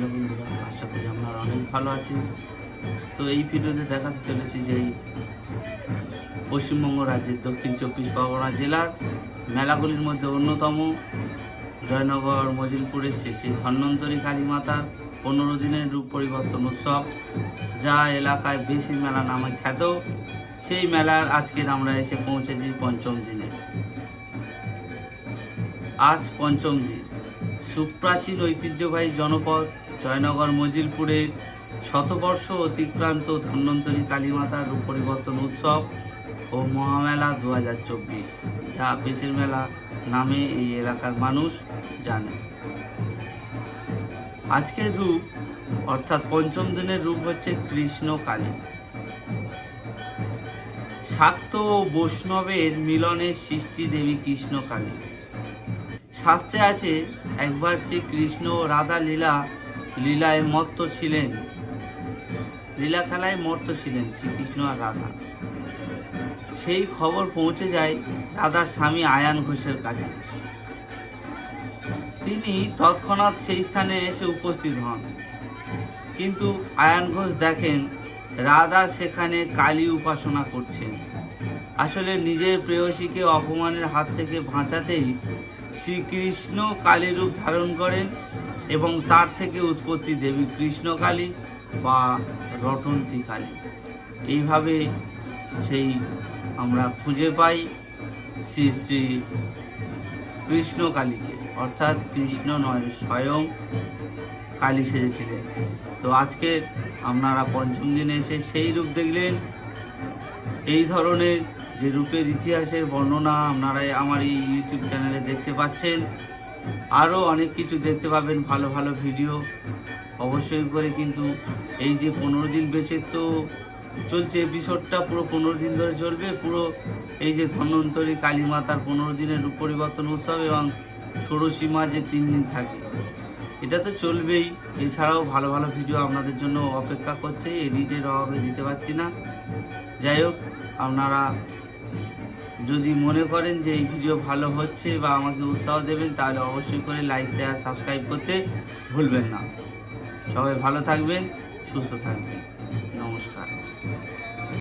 Hello বন্ধুরা, আশা করি আপনারা অনেক ভালো আছেন। তো এই ভিডিওতে দেখাতে চলেছি যে পশ্চিমবঙ্গ রাজ্যের দক্ষিণ চব্বিশ পরগনা জেলার মেলাগুলির মধ্যে অন্যতম জয়নগর, মজিলপুরের শেষে ধন্বন্তরী কালী মাতার পনেরো দিনের রূপ পরিবর্তন উৎসব, যা এলাকায় বেশি মেলা নামে খ্যাত। সেই মেলার আজকের আমরা এসে পৌঁছেছি পঞ্চম দিনে। আজ পঞ্চম দিন। সুপ্রাচীন ঐতিহ্যবাহী জনপদ জয়নগর, মজিলপুরে শতবর্ষ অতিক্রান্ত ধন্বন্তরী কালীমাতার রূপ পরিবর্তন উৎসব ও মহামেলা দু হাজার চব্বিশ, যা পেশের মেলা নামে এই এলাকার মানুষ জানে। আজকের রূপ, অর্থাৎ পঞ্চম দিনের রূপ হচ্ছে কৃষ্ণ কালী শাক্ত ও বৈষ্ণবের মিলনের সৃষ্টি দেবী কৃষ্ণ কালী শাস্তে আছে, একবার শ্রীকৃষ্ণ রাধা লীলা লীলায় মত্ত ছিলেন। লীলা খেলায় মর্ত ছিলেন শ্রীকৃষ্ণ আর রাধা। সেই খবর পৌঁছে যায় রাধার স্বামী আয়ান ঘোষের কাছে। তিনি তৎক্ষণাৎ সেই স্থানে এসে উপস্থিত হন। কিন্তু আয়ান ঘোষ দেখেন রাধা সেখানে কালী উপাসনা করছেন। আসলে নিজের প্রেয়সীকে অপমানের হাত থেকে বাঁচাতেই শ্রীকৃষ্ণ কালী রূপ ধারণ করেন এবং তার থেকে উৎপত্তি দেবী কৃষ্ণকালী বা রটন্তী কালী এইভাবে সেই আমরা খুঁজে পাই শ্রী শ্রী কৃষ্ণ কালীকে অর্থাৎ কৃষ্ণ নয়, স্বয়ং কালী সেজেছিলেন। তো আজকে আপনারা পঞ্চম দিনে এসে সেই রূপ দেখলেন। এই ধরনের যে রূপের ইতিহাসের বর্ণনা আপনারা আমার এই ইউটিউব চ্যানেলে দেখতে পাচ্ছেন। আরও অনেক কিছু দেখতে পাবেন, ভালো ভালো ভিডিও অবশ্যই করে। কিন্তু এই যে পনেরো দিন বেশি তো চলছে এপিসোডটা পুরো পনেরো দিন ধরে চলবে। পুরো এই যে ধন্বন্তরী কালী মাতার পনেরো দিনের রূপ পরিবর্তন উৎসব এবং ষোড়শী মা যে তিন দিন থাকে, এটা তো চলবেই। এছাড়াও ভালো ভালো ভিডিও আপনাদের জন্য অপেক্ষা করছে, এডিটের অভাবে দিতে পারছি না। যাই হোক, আপনারা যদি মনে করেন যে এই ভিডিও ভালো হচ্ছে বা আমাকে উৎসাহ দেবেন, তাহলে অবশ্যই করে লাইক শেয়ার সাবস্ক্রাইব করতে ভুলবেন না। সবাই ভালো থাকবেন, সুস্থ থাকবেন। নমস্কার।